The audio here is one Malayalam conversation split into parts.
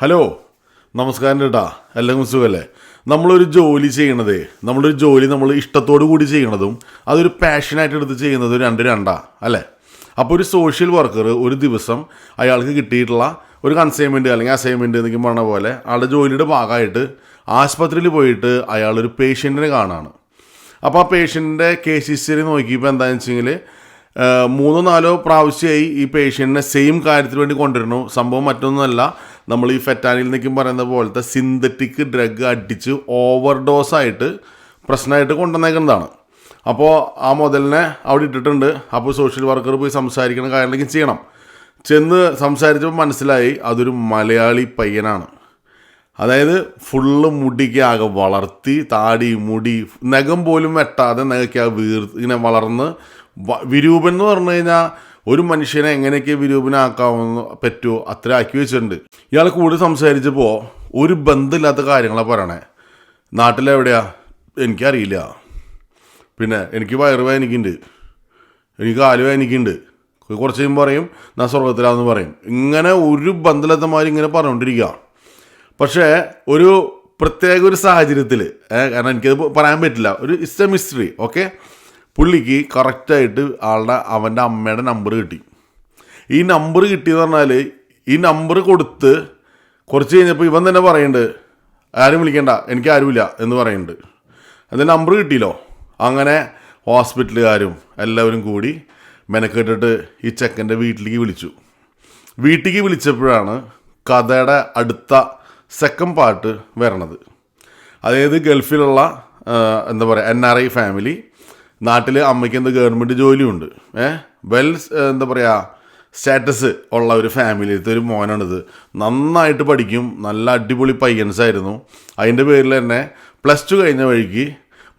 ഹലോ നമസ്കാരം ചേട്ടാ എല്ലാവർക്കും സുഖമല്ലേ നമ്മളൊരു ജോലി ചെയ്യണതേ നമ്മളൊരു ജോലി നമ്മൾ ഇഷ്ടത്തോടു കൂടി ചെയ്യണതും അതൊരു പാഷനായിട്ട് എടുത്ത് ചെയ്യുന്നത് രണ്ട് രണ്ടാ അല്ലേ? അപ്പോൾ ഒരു സോഷ്യൽ വർക്കർ ഒരു ദിവസം അയാൾക്ക് കിട്ടിയിട്ടുള്ള ഒരു കൺസൈൻമെന്റ് അല്ലെങ്കിൽ അസൈൻമെന്റ് എന്നൊക്കെ പറഞ്ഞ പോലെ ആളുടെ ജോലിയുടെ ഭാഗമായിട്ട് ആശുപത്രിയിൽ പോയിട്ട് അയാൾ ഒരു പേഷ്യന്റിനെ കാണാണ്. അപ്പോൾ ആ പേഷ്യന്റിന്റെ കേസ് ഹിസ്റ്ററി നോക്കിയപ്പോൾ എന്താണെന്ന് വെച്ചെങ്കിൽ മൂന്നോ നാലോ പ്രാവശ്യമായി ഈ പേഷ്യന്റിനെ സെയിം കാര്യത്തിന് വേണ്ടി കൊണ്ടുവരുന്നു. സംഭവം മറ്റൊന്നുമല്ല നമ്മൾ ഈ ഫെറ്റാനിൽ നിൽക്കും പറയുന്ന പോലത്തെ സിന്തറ്റിക് ഡ്രഗ് അടിച്ച് ഓവർ ഡോസായിട്ട് പ്രശ്നമായിട്ട് കൊണ്ടുവന്നേക്കുന്നതാണ്. അപ്പോൾ ആ മുതലിനെ അവിടെ ഇട്ടിട്ടുണ്ട്. അപ്പോൾ സോഷ്യൽ വർക്കർ പോയി സംസാരിക്കണം കാര്യങ്ങളൊക്കെ ചെയ്യണം. ചെന്ന് സംസാരിച്ചപ്പോൾ മനസ്സിലായി അതൊരു മലയാളി പയ്യനാണ്. അതായത് ഫുള്ള് മുടിക്ക് ആകെ വളർത്തി താടി മുടി നഖം പോലും വെട്ടാതെ നഖയ്ക്ക് വീർ ഇങ്ങനെ വളർന്ന് വിരൂപെന്ന് പറഞ്ഞു കഴിഞ്ഞാൽ ഒരു മനുഷ്യനെ എങ്ങനെയൊക്കെ വിരൂപനാക്കാവുന്ന പറ്റുമോ അത്ര ആക്കി വെച്ചിട്ടുണ്ട്. ഇയാൾ കൂടുതൽ സംസാരിച്ചപ്പോൾ ഒരു ബന്ധമില്ലാത്ത കാര്യങ്ങളാണ് പറയണേ. നാട്ടിലെവിടെയാ? എനിക്കറിയില്ല. പിന്നെ എനിക്ക് വയറുവേദനിക്കുന്നുണ്ട് എനിക്ക് കാൽ വേദനിക്കുന്നുണ്ട്. കുറച്ച് കഴിയുമ്പോൾ പറയും ഞാൻ സ്വർഗത്തിലാന്ന് പറയും. ഇങ്ങനെ ഒരു ബന്ധമില്ലാത്തമാർ ഇങ്ങനെ പറഞ്ഞുകൊണ്ടിരിക്കുക പക്ഷേ ഒരു പ്രത്യേക ഒരു സാഹചര്യത്തിൽ കാരണം എനിക്കത് പറയാൻ പറ്റില്ല. ഒരു ഇറ്റ്സ് എ മിസ്റ്ററി ഓക്കെ പുള്ളിക്ക് കറക്റ്റായിട്ട് ആളുടെ അവന്റെ അമ്മയുടെ നമ്പർ കിട്ടി. ഈ നമ്പർ കിട്ടിയെന്ന് പറഞ്ഞാൽ ഈ നമ്പർ കൊടുത്ത് കുറച്ച് കഴിഞ്ഞപ്പോൾ ഇവൻ തന്നെ പറയുന്നുണ്ട് ആരും വിളിക്കണ്ട എനിക്ക് ആരുമില്ല എന്ന് പറയുന്നുണ്ട് അതിന്റെ നമ്പർ കിട്ടിയല്ലോ. അങ്ങനെ ഹോസ്പിറ്റലുകാരും എല്ലാവരും കൂടി മെനക്കെട്ടിട്ട് ഈ ചെക്കന്റെ വീട്ടിലേക്ക് വിളിച്ചു. വീട്ടിലേക്ക് വിളിച്ചപ്പോഴാണ് കഥയുടെ അടുത്ത സെക്കൻഡ് പാർട്ട് വരണത്. അതായത് ഗൾഫിലുള്ള എന്താ പറയുക എൻ ആർ ഐ ഫാമിലി നാട്ടിൽ അമ്മയ്ക്ക് എന്ത് ഗവൺമെന്റ് ജോലിയുണ്ട്. ഏ? വെൽ എന്താ പറയുക സ്റ്റാറ്റസ് ഉള്ള ഒരു ഫാമിലിയിലത്തെ ഒരു മോനാണിത്. നന്നായിട്ട് പഠിക്കും നല്ല അടിപൊളി പയ്യൻസ് ആയിരുന്നു. അതിന്റെ പേരിൽ തന്നെ പ്ലസ് ടു കഴിഞ്ഞ വഴിക്ക്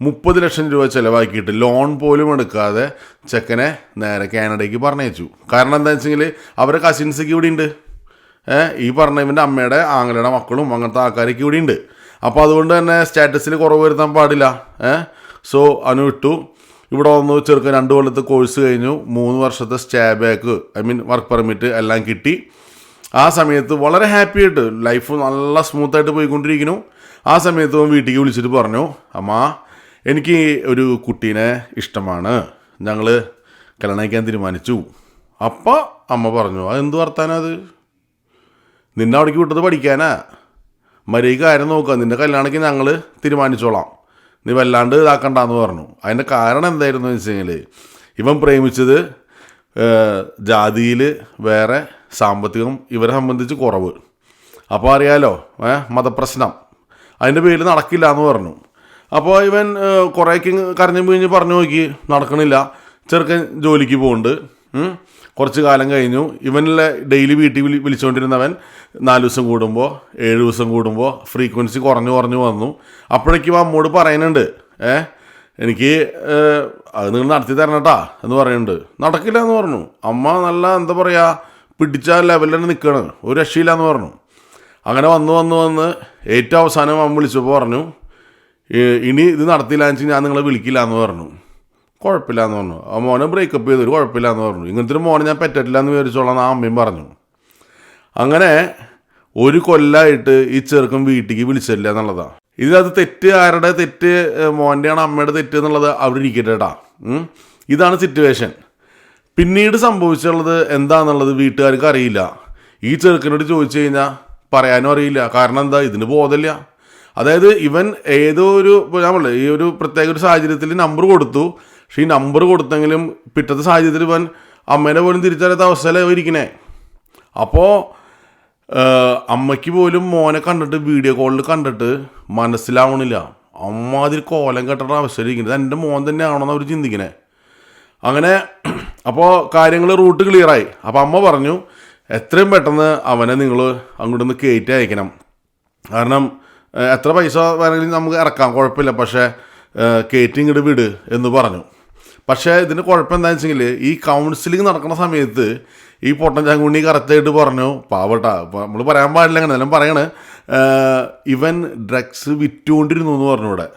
മുപ്പത് ലക്ഷം രൂപ ചിലവാക്കിയിട്ട് ലോൺ പോലും എടുക്കാതെ ചെക്കനെ നേരെ കാനഡയ്ക്ക് പറഞ്ഞയച്ചു. കാരണം എന്താ വെച്ചെങ്കിൽ അവരെ കസിൻസൊക്കെ ഇവിടെ ഉണ്ട് ഏഹ് ഈ പറഞ്ഞ ഇവന്റെ അമ്മയുടെ ആങ്ങളുടെ മക്കളും അങ്ങനത്തെ ആൾക്കാരൊക്കെ ഇവിടെ ഉണ്ട് അപ്പോൾ അതുകൊണ്ട് തന്നെ സ്റ്റാറ്റസിൽ കുറവ് വരുത്താൻ പാടില്ല. ഏഹ് സോ അനു വിട്ടു. ഇവിടെ വന്നു ചെറുക്കൻ രണ്ട് കൊല്ലത്തെ കോഴ്സ് കഴിഞ്ഞു. മൂന്ന് വർഷത്തെ stay back I mean work permit എല്ലാം കിട്ടി. ആ സമയത്ത് വളരെ ഹാപ്പി ആയിട്ട് ലൈഫ് നല്ല സ്മൂത്തായിട്ട് പോയിക്കൊണ്ടിരിക്കുന്നു. ആ സമയത്ത് വീട്ടിലേക്ക് വിളിച്ചിട്ട് പറഞ്ഞു അമ്മ എനിക്ക് ഒരു കുട്ടീനെ ഇഷ്ടമാണ്. ഞങ്ങൾ കല്യാണം കഴിക്കാൻ തീരുമാനിച്ചു. അപ്പോൾ അമ്മ പറഞ്ഞു അത് എന്ത് വർത്താനം അത്? നിന്നെ അവിടേക്ക് വിട്ടത് പഠിക്കാനാ? മര്യാദയ്ക്ക് കാര്യം നോക്കുക നിന്റെ കല്യാണക്ക് ഞങ്ങൾ തീരുമാനിച്ചോളാം. നീ വല്ലാണ്ട് ഇതാക്കണ്ടെന്ന് പറഞ്ഞു. അതിന്റെ കാരണം എന്തായിരുന്നു എന്ന് വെച്ച് കഴിഞ്ഞാൽ ഇവൻ പ്രേമിച്ചത് ജാതിയിൽ വേറെ സാമ്പത്തികം ഇവരെ സംബന്ധിച്ച് കുറവ്. അപ്പോൾ അറിയാലോ മതപ്രശ്നം. അതിന്റെ പേരിൽ നടക്കില്ല എന്ന് പറഞ്ഞു. അപ്പോൾ ഇവൻ കുറേക്ക് കരഞ്ഞു പിഴിഞ്ഞ് പറഞ്ഞു നോക്കി നടക്കണില്ല. ചെറുക്കൻ ജോലിക്ക് പോകുന്നുണ്ട്. കുറച്ച് കാലം കഴിഞ്ഞു. ഇവനിലെ ഡെയിലി വീട്ടിൽ വിളി വിളിച്ചുകൊണ്ടിരുന്നവൻ നാല് ദിവസം കൂടുമ്പോൾ ഏഴ് ദിവസം കൂടുമ്പോൾ ഫ്രീക്വൻസി കുറഞ്ഞു കുറഞ്ഞു വന്നു. അപ്പോഴേക്കും അമ്മോട് പറയുന്നുണ്ട് ഏ എനിക്ക് അത് നിങ്ങൾ നടത്തി തരണം കേട്ടാ എന്ന് പറയുന്നുണ്ട്. നടക്കില്ല എന്ന് പറഞ്ഞു. അമ്മ നല്ല എന്താ പറയുക പിടിച്ച ലെവലിൽ തന്നെ നിൽക്കുകയാണ് ഒരു രക്ഷയില്ല എന്ന് പറഞ്ഞു. അങ്ങനെ വന്ന് വന്ന് വന്ന് ഏറ്റവും അവസാനം അമ്മ വിളിച്ചപ്പോൾ പറഞ്ഞു ഇനി ഇത് നടത്തില്ല എന്ന് വെച്ചാൽ ഞാൻ നിങ്ങളെ വിളിക്കില്ല എന്ന് പറഞ്ഞു. കുഴപ്പമില്ല എന്ന് പറഞ്ഞു. ആ മോനെ ബ്രേക്കപ്പ് ചെയ്തു ഒരു പറഞ്ഞു. ഇങ്ങനത്തെ ഒരു മോനെ ഞാൻ പറ്റില്ല എന്ന് വിചാരിച്ചോളാം ആ അമ്മയും പറഞ്ഞു. അങ്ങനെ ഒരു കൊല്ലമായിട്ട് ഈ ചെറുക്കൻ വീട്ടിലേക്ക് വിളിച്ചില്ല എന്നുള്ളതാണ് ഇതിനകത്ത് തെറ്റ് ആരുടെ തെറ്റ് മോന്റെയാണ് അമ്മയുടെ തെറ്റ് എന്നുള്ളത് അവിടെ ഇതാണ് സിറ്റുവേഷൻ പിന്നീട് സംഭവിച്ചുള്ളത് എന്താണെന്നുള്ളത് വീട്ടുകാർക്ക് അറിയില്ല. ഈ ചെറുക്കനോട് ചോദിച്ചു കഴിഞ്ഞാൽ പറയാനും അറിയില്ല. കാരണം എന്താ? ഇതിന് ബോധമില്ല. അതായത് ഇവൻ ഏതോ ഒരു ഞാൻ പറഞ്ഞു ഈ ഒരു പ്രത്യേക ഒരു സാഹചര്യത്തിൽ നമ്പർ കൊടുത്തു. പക്ഷേ ഈ നമ്പർ കൊടുത്തെങ്കിലും പിറ്റത്തെ സാഹചര്യത്തിൽ ഇവൻ അമ്മേനെ പോലും തിരിച്ചറിയാത്ത അവസ്ഥയിലാണ് ഇരിക്കണേ. അപ്പോൾ അമ്മയ്ക്ക് പോലും മോനെ കണ്ടിട്ട് വീഡിയോ കോളിൽ കണ്ടിട്ട് മനസ്സിലാവണില്ല. അമ്മാതിരി കോലം കെട്ടണ അവസ്ഥയിലിരിക്കുന്നത് എന്റെ മോൻ തന്നെയാണോന്ന് അവർ ചിന്തിക്കണേ. അങ്ങനെ അപ്പോൾ കാര്യങ്ങൾ റൂട്ട് ക്ലിയറായി അപ്പോൾ അമ്മ പറഞ്ഞു എത്രയും പെട്ടെന്ന് അവനെ നിങ്ങൾ അങ്ങോട്ട് നിന്ന് കയറ്റി അയക്കണം. കാരണം എത്ര പൈസ വേണമെങ്കിലും നമുക്ക് ഇറക്കാം. കുഴപ്പമില്ല. പക്ഷേ കയറ്റി ഇങ്ങോട്ട് വിട് എന്ന് പറഞ്ഞു. പക്ഷേ ഇതിന് കുഴപ്പം എന്താണെന്ന് വെച്ചെങ്കിൽ ഈ കൗൺസിലിംഗ് നടക്കുന്ന സമയത്ത് ഈ പൊട്ടൻ ചങ്കുണ്ണി കറക്റ്റായിട്ട് പറഞ്ഞു. പാവട്ടാ നമ്മൾ പറയാൻ പാടില്ല അങ്ങനെ എല്ലാം പറയണ്. ഇവൻ ഡ്രഗ്സ് വിറ്റുകൊണ്ടിരുന്നു എന്ന് പറഞ്ഞു ഇവിടെ.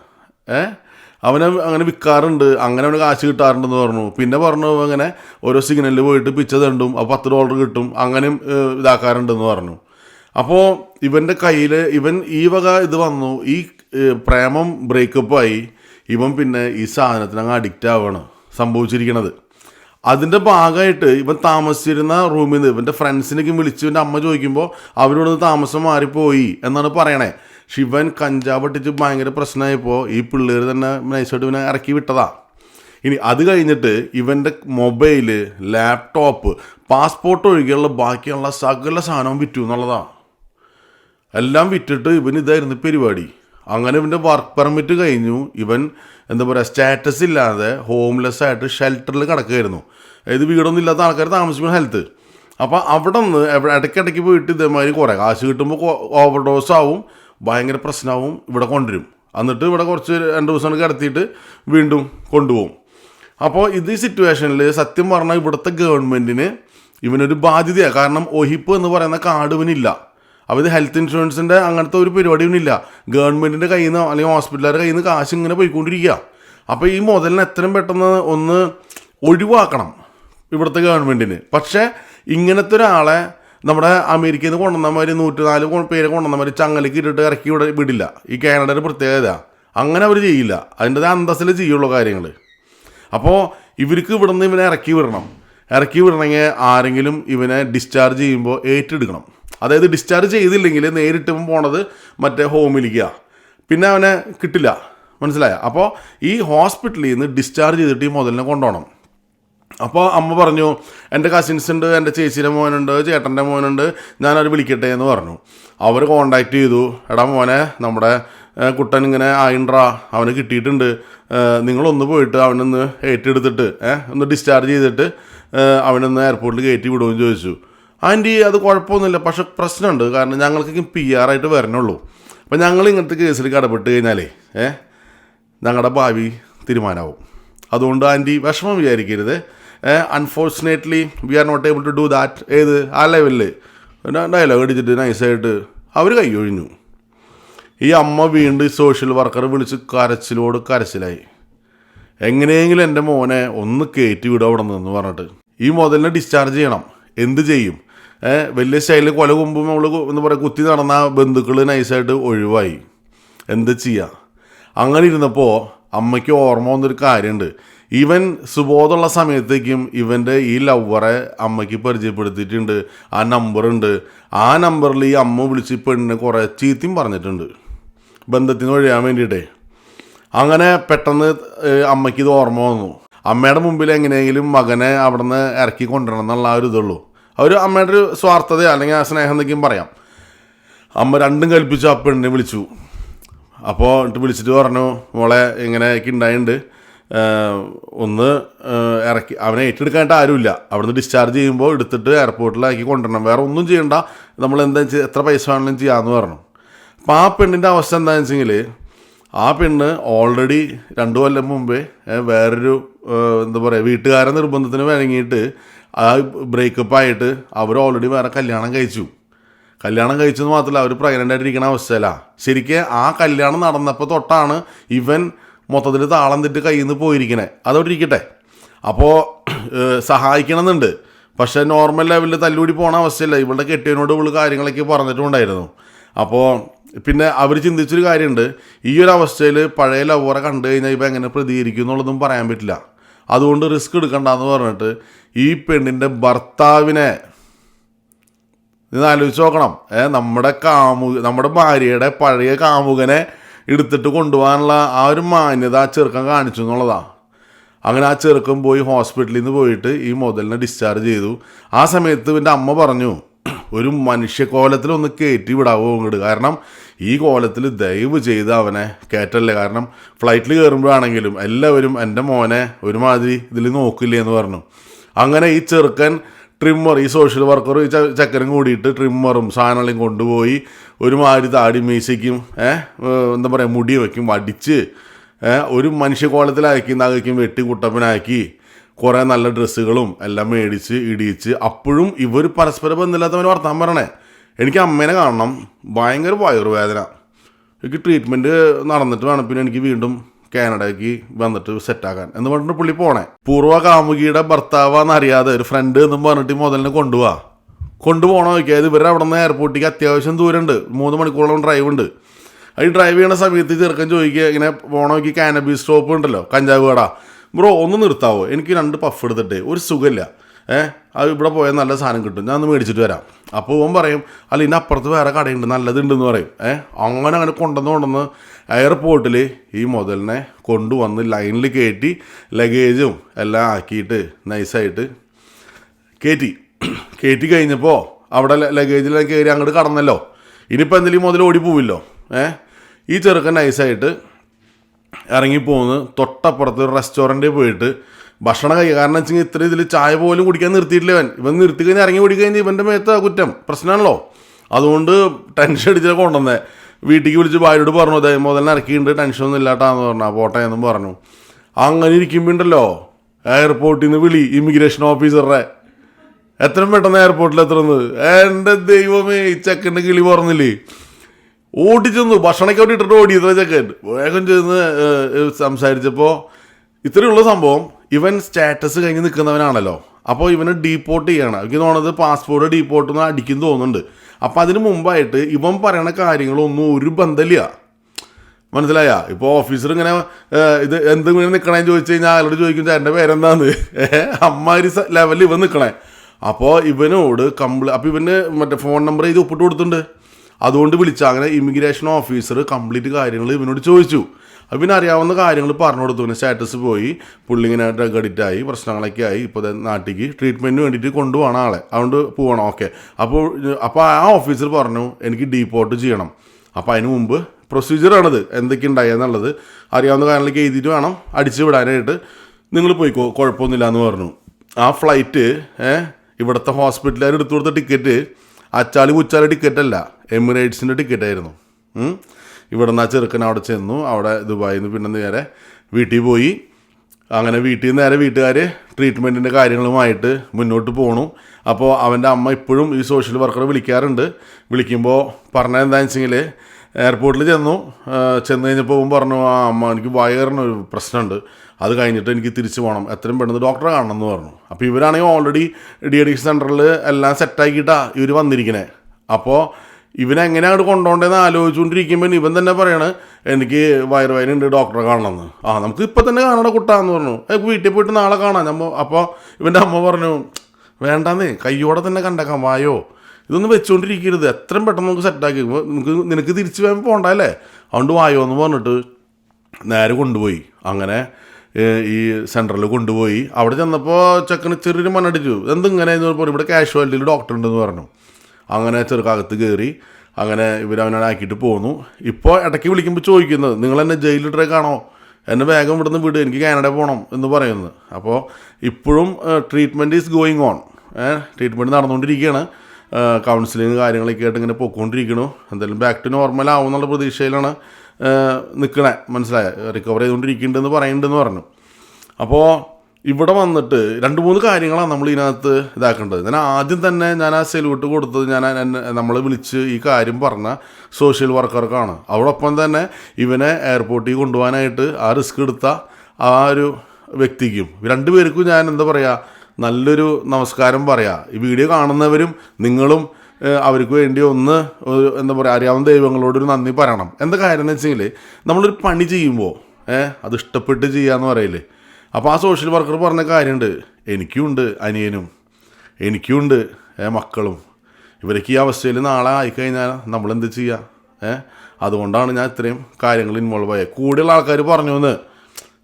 ഏഹ് അവന് അങ്ങനെ വിൽക്കാറുണ്ട് അങ്ങനെ അവന് കാശ് കിട്ടാറുണ്ടെന്ന് പറഞ്ഞു. പിന്നെ പറഞ്ഞു അങ്ങനെ ഓരോ സിഗ്നലിൽ പോയിട്ട് പിച്ച തണ്ടും അപ്പോൾ പത്ത് ഡോളർ കിട്ടും അങ്ങനെയും ഇതാക്കാറുണ്ടെന്ന് പറഞ്ഞു. അപ്പോൾ ഇവന്റെ കയ്യിൽ ഇവൻ ഈ വക ഇത് വന്നു. ഈ പ്രേമം ബ്രേക്കപ്പായി ഇവൻ പിന്നെ ഈ സാധനത്തിന് അങ്ങ് അഡിക്റ്റ് ആവുകയാണ് സംഭവിച്ചിരിക്കണത്. അതിന്റെ ഭാഗമായിട്ട് ഇവൻ താമസിച്ചിരുന്ന റൂമിൽ നിന്ന് ഇവന്റെ ഫ്രണ്ട്സിനൊക്കെ വിളിച്ച് ഇവന്റെ അമ്മ ചോദിക്കുമ്പോൾ അവരോട് താമസം മാറിപ്പോയി എന്നാണ് പറയണേ. ശിവൻ കഞ്ചാവ് പൊട്ടിച്ച് ഭയങ്കര പ്രശ്നമായപ്പോൾ ഈ പിള്ളേർ തന്നെ നൈസായിട്ട് ഇവനെ ഇറക്കി വിട്ടതാ. ഇനി അത് കഴിഞ്ഞിട്ട് ഇവന്റെ മൊബൈൽ ലാപ്ടോപ്പ് പാസ്പോർട്ട് ഒഴികെയുള്ള ബാക്കിയുള്ള സകല സാധനവും വിറ്റു എന്നുള്ളതാണ് എല്ലാം വിറ്റിട്ട് ഇവൻ ഇതായിരുന്നു പരിപാടി. അങ്ങനെ ഇവന്റെ വർക്ക് പെർമിറ്റ് കഴിഞ്ഞു. ഇവൻ എന്താ പറയുക സ്റ്റാറ്റസ് ഇല്ലാതെ ഹോംലെസ് ആയിട്ട് ഷെൽട്ടറിൽ കിടക്കുകയായിരുന്നു. അതായത് വീടൊന്നും ഇല്ലാത്ത ആൾക്കാർ താമസിക്കുന്ന ഹെൽത്ത് അപ്പോൾ അവിടെ നിന്ന് ഇടയ്ക്കിടയ്ക്ക് പോയിട്ട് ഇതേമാതിരി കുറേ കാശ് കിട്ടുമ്പോൾ ഓവർ ഡോസ് ആവും ഭയങ്കര പ്രശ്നമാവും ഇവിടെ കൊണ്ടുവരും. എന്നിട്ട് ഇവിടെ കുറച്ച് രണ്ട് ദിവസം കിടത്തിയിട്ട് വീണ്ടും കൊണ്ടുപോകും. അപ്പോൾ ഇത് ഈ സിറ്റുവേഷനിൽ സത്യം പറഞ്ഞാൽ ഇവിടുത്തെ ഗവൺമെന്റിന് ഇവനൊരു ബാധ്യതയാണ് കാരണം ഒഹിപ്പ് എന്ന് പറയുന്ന കാർഡ് ഇവനില്ല. അപ്പോൾ ഇത് ഹെൽത്ത് ഇൻഷുറൻസിന്റെ അങ്ങനത്തെ ഒരു പരിപാടി ഒന്നുമില്ല ഗവൺമെന്റിന്റെ കയ്യിൽ നിന്ന് അല്ലെങ്കിൽ ഹോസ്പിറ്റലുകാരുടെ കയ്യിൽ നിന്ന് കാശ് ഇങ്ങനെ പോയിക്കൊണ്ടിരിക്കുക. അപ്പോൾ ഈ മുതലിന് എത്രയും പെട്ടെന്ന് ഒന്ന് ഒഴിവാക്കണം ഇവിടുത്തെ ഗവൺമെന്റിന് പക്ഷേ ഇങ്ങനത്തെ ഒരാളെ നമ്മുടെ അമേരിക്കയിൽ നിന്ന് കൊണ്ടുവന്നമാര് നൂറ്റിനാല് പേരെ കൊണ്ടുവന്നമാര് ചങ്ങലയ്ക്ക് ഇട്ടിട്ട് ഇറക്കി ഇവിടെ വിടില്ല. ഈ കാനഡയുടെ പ്രത്യേകത അങ്ങനെ അവർ ചെയ്യില്ല. അതിന്റെ അന്തസ്സിൽ ചെയ്യുള്ളൂ കാര്യങ്ങൾ അപ്പോൾ ഇവർക്ക് ഇവിടുന്ന് ഇവനെ ഇറക്കി വിടണം. ഇറക്കി വിടണമെങ്കിൽ ആരെങ്കിലും ഇവനെ ഡിസ്ചാർജ് ചെയ്യുമ്പോൾ ഏറ്റെടുക്കണം. അതായത് ഡിസ്ചാർജ് ചെയ്തില്ലെങ്കിൽ നേരിട്ട് പോണത് മറ്റേ ഹോമിലേക്കാണ് പിന്നെ അവനെ കിട്ടില്ല. മനസ്സിലായ? അപ്പോൾ ഈ ഹോസ്പിറ്റലിൽ നിന്ന് ഡിസ്ചാർജ് ചെയ്തിട്ട് ഈ മുതലിനെ കൊണ്ടുപോകണം. അപ്പോൾ അമ്മ പറഞ്ഞു എന്റെ കസിൻസ് ഉണ്ട് എന്റെ ചേച്ചിയുടെ മോനുണ്ട് ചേട്ടന്റെ മോനുണ്ട് ഞാനവർ വിളിക്കട്ടെ എന്ന് പറഞ്ഞു. അവർ കോണ്ടാക്ട് ചെയ്തു. എടാ മോനെ നമ്മുടെ കുട്ടൻ ഇങ്ങനെ ആയിൻട്രാ അവന് കിട്ടിയിട്ടുണ്ട്. നിങ്ങളൊന്ന് പോയിട്ട് അവനൊന്ന് ഏറ്റെടുത്തിട്ട് ഒന്ന് ഡിസ്ചാർജ് ചെയ്തിട്ട് അവനൊന്ന് എയർപോർട്ടിൽ കയറ്റി വിടുമെന്ന് ചോദിച്ചു. ആന്റി അത് കുഴപ്പമൊന്നുമില്ല. പക്ഷെ പ്രശ്നമുണ്ട്. കാരണം ഞങ്ങൾക്ക് പി ആർ ആയിട്ട് വരണുള്ളൂ. അപ്പം ഞങ്ങൾ ഇങ്ങനത്തെ കേസിൽ കടപ്പെട്ട് കഴിഞ്ഞാലേ ഏ ഞങ്ങളുടെ ഭാവി തീരുമാനമാവും അതുകൊണ്ട് ആന്റി വിഷമം വിചാരിക്കരുത്. Unfortunately we are not able to do that ഏത്? ആ ലെവലിൽ ഡയലോഗ് അടിച്ചിട്ട് നൈസായിട്ട് അവർ കൈയൊഴിഞ്ഞു ഈ അമ്മ വീണ്ടും സോഷ്യൽ വർക്കർ വിളിച്ച് കരച്ചിലോട് കരച്ചിലായി. എങ്ങനെയെങ്കിലും എന്റെ മോനെ ഒന്ന് കയറ്റി വിടും അവിടെ നിന്ന് പറഞ്ഞിട്ട്. ഈ മുതലിനെ ഡിസ്ചാർജ് ചെയ്യണം. എന്ത് ചെയ്യും? വലിയ സ്റ്റൈലിൽ കൊല കൊമ്പും നമ്മൾ എന്താ പറയുക കുത്തി നടന്ന ബന്ധുക്കൾ നൈസായിട്ട് ഒഴിവായി. എന്ത് ചെയ്യുക അങ്ങനെ ഇരുന്നപ്പോൾ അമ്മയ്ക്ക് ഓർമ്മ വന്നൊരു കാര്യമുണ്ട് ഇവൻ സുബോധമുള്ള സമയത്തേക്കും ഇവന്റെ ഈ ലവറെ അമ്മയ്ക്ക് പരിചയപ്പെടുത്തിയിട്ടുണ്ട്. ആ നമ്പറുണ്ട് ആ നമ്പറിൽ ഈ അമ്മ വിളിച്ച് പെണ്ണിനെ കുറേ ചീത്തയും പറഞ്ഞിട്ടുണ്ട്. ബന്ധത്തിന് ഒഴിയാൻ വേണ്ടിയിട്ടേ. അങ്ങനെ പെട്ടെന്ന് അമ്മയ്ക്ക് ഇത് ഓർമ്മ വന്നു. അമ്മയുടെ മുമ്പിൽ എങ്ങനെയെങ്കിലും മകനെ അവിടുന്ന് ഇറക്കി കൊണ്ടുവരണം എന്നുള്ള ആ ഒരു ഇതുള്ളൂ. അവർ അമ്മയുടെ ഒരു സ്വാർത്ഥത അല്ലെങ്കിൽ ആ സ്നേഹം എന്തൊക്കെയും പറയാം. അമ്മ രണ്ടും കൽപ്പിച്ചു ആ പെണ്ണിനെ വിളിച്ചു. അപ്പോൾ എന്നിട്ട് വിളിച്ചിട്ട് പറഞ്ഞു മോളെ ഇങ്ങനെയൊക്കെ ഉണ്ടായിട്ടുണ്ട്. ഒന്ന് ഇറക്കി അവനെ ഏറ്റെടുക്കാനായിട്ട് ആരുമില്ല. അവിടുന്ന് ഡിസ്ചാർജ് ചെയ്യുമ്പോൾ എടുത്തിട്ട് എയർപോർട്ടിലാക്കി കൊണ്ടുവരണം. വേറെ ഒന്നും ചെയ്യണ്ട. നമ്മൾ എന്താ എത്ര പൈസ വേണമെങ്കിലും ചെയ്യാമെന്ന് പറഞ്ഞു. അപ്പോൾ ആ പെണ്ണിന്റെ അവസ്ഥ എന്താണെന്ന് വെച്ചെങ്കിൽ ആ പെണ്ണ് ഓൾറെഡി രണ്ടു കൊല്ലം മുമ്പേ വേറൊരു എന്താ പറയുക വീട്ടുകാരൻ നിർബന്ധത്തിന് വഴങ്ങിയിട്ട് ആ ബ്രേക്കപ്പ് ആയിട്ട് അവർ ഓൾറെഡി വേറെ കല്യാണം കഴിച്ചു. കല്യാണം കഴിച്ചെന്ന് മാത്രമല്ല അവർ പ്രഗ്നന്റ് ആയിട്ടിരിക്കുന്ന അവസ്ഥയല്ല ശരിക്കും ആ കല്യാണം നടന്നപ്പോൾ തൊട്ടാണ് ഇവൻ മൊത്തത്തിൽ താളം തെറ്റ് കയ്യിൽ നിന്ന് പോയിരിക്കണേ. അതവിടെ ഇരിക്കട്ടെ. അപ്പോൾ സഹായിക്കണമെന്നുണ്ട്. പക്ഷേ നോർമൽ ലെവലിൽ തല്ലുകൂടി പോണ അവസ്ഥയില്ല. ഇവളുടെ കെട്ടിയനോട് ഇവൾ കാര്യങ്ങളൊക്കെ പറഞ്ഞിട്ടുണ്ടായിരുന്നു. അപ്പോൾ പിന്നെ അവർ ചിന്തിച്ചൊരു കാര്യമുണ്ട് ഈ ഒരു അവസ്ഥയിൽ പഴയ ലവറ കണ്ടു കഴിഞ്ഞാൽ ഇപ്പം എങ്ങനെ പ്രതികരിക്കും എന്നുള്ളതും പറയാൻ പറ്റില്ല. അതുകൊണ്ട് റിസ്ക് എടുക്കണ്ടെന്ന് പറഞ്ഞിട്ട് ഈ പെണ്ണിന്റെ ഭർത്താവിനെ ഇത് ആലോചിച്ച് നോക്കണം. ഏ നമ്മുടെ കാമു നമ്മുടെ ഭാര്യയുടെ പഴയ കാമുകനെ എടുത്തിട്ട് കൊണ്ടുപോകാനുള്ള ആ ഒരു മാന്യത ആ ചെറുക്കൻ കാണിച്ചു എന്നുള്ളതാണ് അങ്ങനെ ആ ചെറുക്കൻ പോയി ഹോസ്പിറ്റലിൽ നിന്ന് പോയിട്ട് ഈ മുതലിനെ ഡിസ്ചാർജ് ചെയ്തു. ആ സമയത്ത് ഇവന്റെ അമ്മ പറഞ്ഞു ഒരു മനുഷ്യക്കോലത്തിൽ ഒന്ന് കയറ്റി വിടാവോ ഇങ്ങോട്ട് കാരണം ഈ കോലത്തിൽ ദയവ് ചെയ്ത് അവനെ കയറ്റല്ലേ കാരണം ഫ്ലൈറ്റിൽ കയറുമ്പോഴാണെങ്കിലും എല്ലാവരും എന്റെ മോനെ ഒരുമാതിരി ഇതിൽ നോക്കില്ലേ എന്ന് പറഞ്ഞു. അങ്ങനെ ഈ ചെറുക്കൻ ട്രിമ്മർ ഈ സോഷ്യൽ വർക്കറും ഈ ച- കൂടിയിട്ട് ട്രിമ്മറും സാധനങ്ങളും കൊണ്ടുപോയി ഒരുമാതിരി താടി മീശയ്ക്കും എന്താ പറയുക മുടി വയ്ക്കും വടിച്ച് ഒരു മനുഷ്യക്കോലത്തിലാക്കി നകയ്ക്കും വെട്ടി കുട്ടപ്പനാക്കി കുറേ നല്ല ഡ്രസ്സുകളും എല്ലാം മേടിച്ച് ഇടിയിച്ച് അപ്പോഴും ഇവർ പരസ്പര ബന്ധമില്ലാത്തവന് വർത്താൻ പറയണേ. എനിക്ക് അമ്മേനെ കാണണം. ഭയങ്കര വയറുവേദന. എനിക്ക് ട്രീറ്റ്മെന്റ് നടന്നിട്ട് വേണം. പിന്നെ എനിക്ക് വീണ്ടും കാനഡയ്ക്ക് വന്നിട്ട് സെറ്റാക്കാൻ. എന്ന് പറഞ്ഞിട്ട് പുള്ളി പോണേ. പൂർവ കാമുകിയുടെ ഭർത്താവാന്ന് അറിയാതെ ഒരു ഫ്രണ്ട് എന്നും പറഞ്ഞിട്ട് മുതലിനെ കൊണ്ടുപോവാ കൊണ്ടുപോകണോ നോക്കിയാൽ ഇവരുടെ അവിടെ നിന്ന് എയർപോർട്ടിലേക്ക് അത്യാവശ്യം ദൂരമുണ്ട്. മൂന്ന് മണിക്കൂറോളം ഡ്രൈവ് ഉണ്ട്. ഈ ഡ്രൈവ് ചെയ്യണ സമയത്ത് ചെറുക്കൻ ചോദിക്കുക ഇങ്ങനെ പോകണോ നോക്കി കാനബി സ്റ്റോപ്പ് ഉണ്ടല്ലോ കഞ്ചാവ് കട. ബ്രോ ഒന്ന് നിർത്താവോ? എനിക്ക് രണ്ട് പഫ് എടുത്തിട്ട്. ഒരു സുഖമില്ല. ഏഹ് അത് ഇവിടെ പോയാൽ നല്ല സാധനം കിട്ടും. ഞാൻ ഒന്ന് മേടിച്ചിട്ട് വരാം. അപ്പോൾ ഓൻ പറയും അല്ല ഇന്ന അപ്പുറത്ത് വേറെ കടയുണ്ട് നല്ലതുണ്ടെന്ന് പറയും. ഏഹ് അങ്ങനെ അങ്ങനെ കൊണ്ടുവന്ന് കൊണ്ടുവന്ന് എയർപോർട്ടിൽ ഈ മുതലിനെ കൊണ്ടുവന്ന് ലൈനിൽ കയറ്റി ലഗേജും എല്ലാം ആക്കിയിട്ട് നൈസായിട്ട് കയറ്റി കയറ്റി കഴിഞ്ഞപ്പോൾ അവിടെ ലഗേജിലൊക്കെ കയറി അങ്ങോട്ട് കടന്നല്ലോ. ഇനിയിപ്പോൾ എന്തെങ്കിലും മുതൽ ഓടിപ്പോവില്ലോ ഏഹ് ഈ ചെറുക്കൻ നൈസായിട്ട് ഇറങ്ങിപ്പോന്ന് തൊട്ടപ്പുറത്ത് ഒരു റെസ്റ്റോറന്റിൽ പോയിട്ട് ഭക്ഷണം കഴിക്കുക കാരണം വെച്ചാൽ ഇത്ര ഇതിൽ ചായ പോലും കുടിക്കാൻ നിർത്തിയിട്ടില്ല ഇവൻ. ഇവൻ നിർത്തി കഴിഞ്ഞാൽ ഇറങ്ങി കുടിക്കുക കഴിഞ്ഞാൽ ഇവന്റെ മേത്ത കുറ്റം. പ്രശ്നമാണല്ലോ അതുകൊണ്ട് ടെൻഷൻ അടിച്ചാൽ കൊണ്ടുവന്നേ. വീട്ടിലേക്ക് വിളിച്ച് ഭാര്യയോട് പറഞ്ഞു അതേ മുതലിന് ഇറക്കിയിട്ടുണ്ട് ടെൻഷനൊന്നും ഇല്ലാട്ടാന്ന് പറഞ്ഞു. പോട്ടെ എന്നും പറഞ്ഞു. അങ്ങനെ ഇരിക്കുമ്പോൾ ഉണ്ടല്ലോ എയർപോർട്ടിൽ നിന്ന് വിളി ഇമിഗ്രേഷൻ ഓഫീസറുടെ എത്രയും പെട്ടെന്ന് എയർപോർട്ടിൽ എത്തുന്നത് എന്റെ ദൈവമേ ഈ ചെക്കന്റെ കിളി പറഞ്ഞില്ലേ? ഓടിച്ചെന്നു ഭക്ഷണമൊക്കെ അവിടെ ഇട്ടിട്ട് ഓടി ഇത്ര ചെക്കൻ. വേഗം ചെന്ന് സംസാരിച്ചപ്പോൾ ഇത്രയുള്ള സംഭവം. ഇവൻ സ്റ്റാറ്റസ് കഴിഞ്ഞ് നിൽക്കുന്നവനാണല്ലോ. അപ്പോൾ ഇവന് ഡീപ്പോർട്ട് ചെയ്യണം. എനിക്ക് തോന്നുന്നത് പാസ്പോർട്ട് ഡീപ്പോർട്ട് എന്ന് അടിക്കും തോന്നുന്നുണ്ട്. അപ്പോൾ അതിന് മുമ്പായിട്ട് ഇവൻ പറയണ കാര്യങ്ങളൊന്നും ഒരു ബന്ധമില്ല. മനസ്സിലായ? ഇപ്പോൾ ഓഫീസർ ഇങ്ങനെ ഇത് എന്ത് ഇങ്ങനെ നിൽക്കണേന്ന് ചോദിച്ചു കഴിഞ്ഞാൽ അയാളോട് ചോദിക്കും എന്റെ പേരെന്താന്ന്? അമ്മാരി ലെവലിൽ ഇവൻ നിൽക്കണേ അപ്പോൾ ഇവനോട് കംപ്ലൈ അപ്പോൾ ഇവന് മറ്റേ ഫോൺ നമ്പർ ഇത് ഒപ്പിട്ട് കൊടുത്തിട്ടുണ്ട്. അതുകൊണ്ട് വിളിച്ച അങ്ങനെ ഇമിഗ്രേഷൻ ഓഫീസർ കംപ്ലീറ്റ് കാര്യങ്ങൾ ഇവനോട് ചോദിച്ചു. അപ്പം അറിയാവുന്ന കാര്യങ്ങൾ പറഞ്ഞു കൊടുത്തു. പിന്നെ സ്റ്റാറ്റസ് പോയി. പുള്ളി ഇങ്ങനെ ഡ്രഗ് അഡിക്റ്റ് ആയി പ്രശ്നങ്ങളൊക്കെ ആയി. ഇപ്പോൾ നാട്ടിലേക്ക് ട്രീറ്റ്മെന്റിന് വേണ്ടിയിട്ട് കൊണ്ടുപോകണം ആളെ. അതുകൊണ്ട് പോകണം ഓക്കെ അപ്പോൾ അപ്പോൾ ആ ഓഫീസർ പറഞ്ഞു എനിക്ക് ഡീപ്പോർട്ട് ചെയ്യണം. അപ്പോൾ അതിന് മുമ്പ് പ്രൊസീജിയറാണിത് എന്തൊക്കെ ഉണ്ടായെന്നുള്ളത് അറിയാവുന്ന കാര്യങ്ങളൊക്കെ എഴുതിയിട്ട് വേണം അടിച്ചു വിടാനായിട്ട്. നിങ്ങൾ പോയിക്കോ. കുഴപ്പമൊന്നുമില്ല എന്ന് പറഞ്ഞു. ആ ഫ്ലൈറ്റ് ഇവിടുത്തെ ഹോസ്പിറ്റലുകാർ എടുത്തു കൊടുത്ത ടിക്കറ്റ് അച്ചാലി കുച്ചാലി ടിക്കറ്റ് അല്ല. എമിറേറ്റ്സിന്റെ ടിക്കറ്റ് ആയിരുന്നു. ഇവിടുന്ന് ആ ചെറുക്കൻ അവിടെ ചെന്നു. അവിടെ ദുബായിൽ നിന്ന് പിന്നെ നേരെ വീട്ടിൽ പോയി. അങ്ങനെ വീട്ടിൽ നിന്ന് നേരെ വീട്ടുകാർ ട്രീറ്റ്മെന്റിന്റെ കാര്യങ്ങളുമായിട്ട് മുന്നോട്ട് പോണു. അപ്പോൾ അവന്റെ അമ്മ ഇപ്പോഴും ഈ സോഷ്യൽ വർക്കറെ വിളിക്കാറുണ്ട്. വിളിക്കുമ്പോൾ പറഞ്ഞ എന്താണെന്ന് വെച്ചെങ്കിൽ എയർപോർട്ടിൽ ചെന്നു. ചെന്ന് കഴിഞ്ഞപ്പോൾ പറഞ്ഞു ആ അമ്മ എനിക്ക് വയറിനൊരു പ്രശ്നമുണ്ട് അത് കഴിഞ്ഞിട്ട് എനിക്ക് തിരിച്ചു പോകണം എത്രയും പെട്ടെന്ന് ഡോക്ടറെ കാണണം എന്ന് പറഞ്ഞു. അപ്പോൾ ഇവരാണെങ്കിൽ ഓൾറെഡി ഡി അഡിക്ഷൻ സെന്ററിൽ എല്ലാം സെറ്റാക്കിയിട്ടാണ് ഇവർ വന്നിരിക്കണേ. അപ്പോൾ ഇവനെങ്ങനെ അങ്ങോട്ട് കൊണ്ടുപോകേണ്ടതെന്ന് ആലോചിച്ചുകൊണ്ടിരിക്കുമ്പോൾ ഇവൻ തന്നെ പറയാണ് എനിക്ക് വയറുവേദനയുണ്ട് ഡോക്ടറെ കാണണമെന്ന് ആ നമുക്ക് ഇപ്പം തന്നെ കാണണ കുട്ടാന്ന് പറഞ്ഞു. വീട്ടിൽ പോയിട്ട് നാളെ കാണാം. നമ്മൾ അപ്പോൾ ഇവന്റെ അമ്മ പറഞ്ഞു വേണ്ടാന്നേ കയ്യോടെ തന്നെ കണ്ടേക്കാം വായോ. ഇതൊന്നും വെച്ചുകൊണ്ടിരിക്കരുത് എത്രയും പെട്ടെന്ന് നമുക്ക് സെറ്റാക്കി നമുക്ക് നിനക്ക് തിരിച്ചു പോകണ്ട അല്ലേ? അതുകൊണ്ട് വായോ എന്ന് പറഞ്ഞിട്ട് നേരെ കൊണ്ടുപോയി. അങ്ങനെ ഈ സെന്ററിൽ കൊണ്ടുപോയി. അവിടെ ചെന്നപ്പോൾ ചെക്കന് ചെറിയൊരു മണ്ണടിച്ചു എന്തിങ്ങനെ എന്ന് പറഞ്ഞപ്പോൾ ഇവിടെ കാഷ്വാലിറ്റിയിൽ ഡോക്ടർ ഉണ്ടെന്ന് പറഞ്ഞു. അങ്ങനെ ചെറുക്കകത്ത് കയറി അങ്ങനെ ഇവരവനെ ആക്കിയിട്ട് പോന്നു. ഇപ്പോൾ ഇടയ്ക്ക് വിളിക്കുമ്പോൾ ചോദിക്കുന്നത് നിങ്ങൾ എന്നെ ജയിലിട്ടേക്കാണോ എന്നെ വേഗം ഇവിടുന്ന് വിട്. എനിക്ക് കാനഡ പോകണം എന്ന് പറയുന്നത് അപ്പോൾ ഇപ്പോഴും treatment is going on treatment നടന്നുകൊണ്ടിരിക്കുകയാണ്. കൗൺസിലിങ് കാര്യങ്ങളൊക്കെ ആയിട്ട് ഇങ്ങനെ പോയിക്കൊണ്ടിരിക്കണു. എന്തായാലും ബാക്ക് ടു നോർമൽ ആവും എന്നുള്ള പ്രതീക്ഷയിലാണ് നിൽക്കണേ മനസ്സിലായ? റിക്കവർ ചെയ്തുകൊണ്ടിരിക്കുന്നുണ്ടെന്ന് പറയുന്നുണ്ടെന്ന് പറഞ്ഞു. അപ്പോൾ ഇവിടെ വന്നിട്ട് രണ്ട് മൂന്ന് കാര്യങ്ങളാണ് നമ്മൾ ഇതിനകത്ത് ഇതാക്കേണ്ടത്. ഞാൻ ആദ്യം തന്നെ ഞാൻ ആ സെല്യൂട്ട് കൊടുത്തത് ഞാൻ നമ്മൾ വിളിച്ച് ഈ കാര്യം പറഞ്ഞ സോഷ്യൽ വർക്കർക്കാണ് അവിടൊപ്പം തന്നെ ഇവനെ എയർപോർട്ടിൽ കൊണ്ടുപോകാനായിട്ട് ആ റിസ്ക് എടുത്ത ആ ഒരു വ്യക്തിക്കും. രണ്ടുപേർക്കും ഞാൻ എന്താ പറയുക നല്ലൊരു നമസ്കാരം പറയാം. ഈ വീഡിയോ കാണുന്നവരും നിങ്ങളും ഏഹ്, അവർക്ക് വേണ്ടി ഒന്ന് എന്താ പറയുക അറിയാവുന്ന ദൈവങ്ങളോടൊരു നന്ദി പറയണം. എന്താ കാര്യം എന്ന് വെച്ചെങ്കിൽ നമ്മളൊരു പണി ചെയ്യുമ്പോൾ ഏഹ് അത് ഇഷ്ടപ്പെട്ട് ചെയ്യാന്ന് പറയില്ലേ അപ്പോൾ ആ സോഷ്യൽ വർക്കർ പറഞ്ഞ കാര്യമുണ്ട് എനിക്കുമുണ്ട് അനിയനും എനിക്കുമുണ്ട് ഏ, മക്കളും. ഇവരൊക്കെ ഈ അവസ്ഥയിൽ നാളെ ആയിക്കഴിഞ്ഞാൽ നമ്മളെന്ത് ചെയ്യുക ഏ അതുകൊണ്ടാണ് ഞാൻ ഇത്രയും കാര്യങ്ങൾ ഇൻവോൾവ് ആയത് കൂടുതൽ ആൾക്കാർ പറഞ്ഞു എന്ന്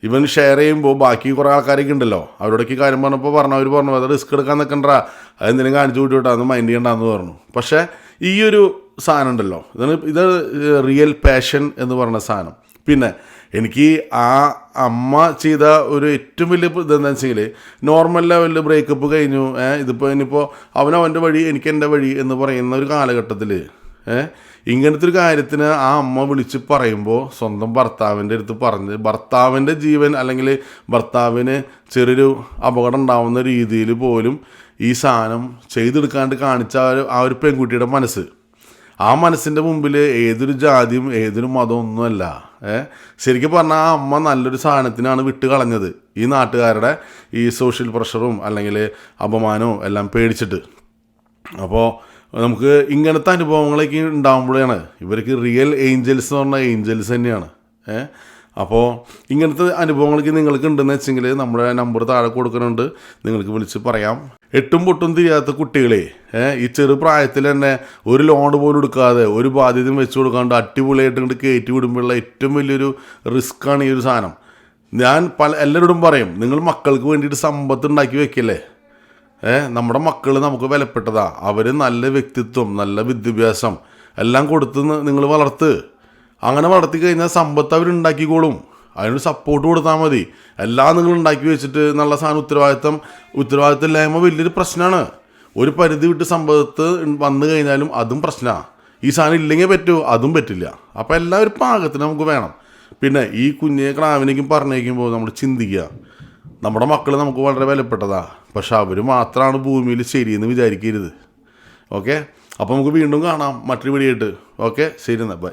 ഇവൻ ഷെയർ ചെയ്യുമ്പോൾ ബാക്കി കുറേ ആൾക്കാരൊക്കെ ഉണ്ടല്ലോ. അവരോടൊക്കെ കാര്യം പറഞ്ഞപ്പോൾ പറഞ്ഞു. അവർ പറഞ്ഞു അത് റിസ്ക് എടുക്കാൻ നിൽക്കണ്ട അതെന്തെങ്കിലും കാണിച്ചു കൂട്ടിവിട്ടാ അന്ന് മൈൻഡ് ചെയ്യണ്ടെന്ന് പറഞ്ഞു. പക്ഷേ ഈ ഒരു സാധനം ഉണ്ടല്ലോ. ഇതാണ് ഇത് റിയൽ പാഷൻ എന്ന് പറഞ്ഞ സാധനം. പിന്നെ എനിക്ക് ആ അമ്മ ചെയ്ത ഒരു ഏറ്റവും വലിയ ഇതെന്താ വെച്ചെങ്കിൽ നോർമൽ ലെവലിൽ ബ്രേക്കപ്പ് കഴിഞ്ഞു. ഇതിപ്പോൾ ഇനിയിപ്പോൾ അവനവന്റെ വഴി എനിക്ക് എന്റെ വഴി എന്ന് പറയുന്ന ഒരു കാലഘട്ടത്തിൽ ഏഹ് ഇങ്ങനത്തെ ഒരു കാര്യത്തിന് ആ അമ്മ വിളിച്ച് പറയുമ്പോൾ സ്വന്തം ഭർത്താവിന്റെ അടുത്ത് പറഞ്ഞ് ഭർത്താവിന്റെ ജീവൻ അല്ലെങ്കിൽ ഭർത്താവിന് ചെറിയൊരു അപകടം ഉണ്ടാവുന്ന രീതിയിൽ പോലും ഈ സാധനം ചെയ്തെടുക്കാണ്ട് കാണിച്ച ആ ഒരു- പെൺകുട്ടിയുടെ മനസ്സ്. ആ മനസ്സിന്റെ മുമ്പിൽ ഏതൊരു ജാതിയും ഏതൊരു മതവും ഒന്നുമല്ല. ഏ? ശരിക്കും പറഞ്ഞാൽ ആ അമ്മ നല്ലൊരു സാധനത്തിനാണ് വിട്ട് കളഞ്ഞത് ഈ നാട്ടുകാരുടെ ഈ സോഷ്യൽ പ്രഷറും അല്ലെങ്കിൽ അപമാനവും എല്ലാം പേടിച്ചിട്ട്. അപ്പോൾ നമുക്ക് ഇങ്ങനത്തെ അനുഭവങ്ങളൊക്കെ ഉണ്ടാകുമ്പോഴാണ് ഇവർക്ക് റിയൽ ഏഞ്ചൽസ് എന്ന് പറഞ്ഞാൽ ഏഞ്ചൽസ് തന്നെയാണ്. ഏഹ് അപ്പോൾ ഇങ്ങനത്തെ അനുഭവങ്ങളൊക്കെ നിങ്ങൾക്ക് ഉണ്ടെന്ന് വെച്ചെങ്കിൽ നമ്മുടെ നമ്പർ താഴെ കൊടുക്കുന്നുണ്ട്. നിങ്ങൾക്ക് വിളിച്ച് പറയാം. എട്ടും പൊട്ടും തിരിയാത്ത കുട്ടികളെ ഈ ചെറു പ്രായത്തിൽ തന്നെ ഒരു ലോൺ പോലും എടുക്കാതെ ഒരു ബാധ്യതയും വെച്ച് കൊടുക്കാണ്ട് അടിപൊളിയായിട്ട് ഇങ്ങോട്ട് കയറ്റി വിടുമ്പോഴുള്ള ഏറ്റവും വലിയൊരു റിസ്ക്കാണ് ഈ ഒരു സാധനം. ഞാൻ പല എല്ലാവരോടും പറയും നിങ്ങൾ മക്കൾക്ക് വേണ്ടിയിട്ട് സമ്പത്ത് ഉണ്ടാക്കി വെക്കല്ലേ? ഏ നമ്മുടെ മക്കൾ നമുക്ക് വിലപ്പെട്ടതാ. അവർ നല്ല വ്യക്തിത്വം നല്ല വിദ്യാഭ്യാസം എല്ലാം കൊടുത്ത് നിങ്ങൾ വളർത്ത്. അങ്ങനെ വളർത്തി കഴിഞ്ഞാൽ സമ്പത്ത് അവരുണ്ടാക്കിക്കോളും അതിനൊരു സപ്പോർട്ട് കൊടുത്താൽ മതി. എല്ലാം നിങ്ങൾ ഉണ്ടാക്കി വെച്ചിട്ട് നല്ല സാധനം ഉത്തരവാദിത്തം ഉത്തരവാദിത്തം ഇല്ലായ്മ വലിയൊരു പ്രശ്നമാണ് ഒരു പരിധി വിട്ട് സമ്പത്ത് വന്നു കഴിഞ്ഞാലും അതും പ്രശ്നമാണ് ഈ സാധനം ഇല്ലെങ്കിൽ പറ്റുമോ അതും പറ്റില്ല. അപ്പോൾ എല്ലാവരും പാകത്തിന് നമുക്ക് വേണം. പിന്നെ ഈ കുഞ്ഞെ ക്ലാവിനേക്കും പറഞ്ഞേക്കുമ്പോൾ നമ്മൾ ചിന്തിക്കുക നമ്മുടെ മക്കൾ നമുക്ക് വളരെ വിലപ്പെട്ടതാ. പക്ഷെ അവർ മാത്രമാണ് ഭൂമിയിൽ ശരിയെന്ന് വിചാരിക്കരുത്. ഓക്കെ? അപ്പോൾ നമുക്ക് വീണ്ടും കാണാം മറ്റൊരു വീഡിയോ ഓക്കെ? ശരി എന്നാൽ ബൈ.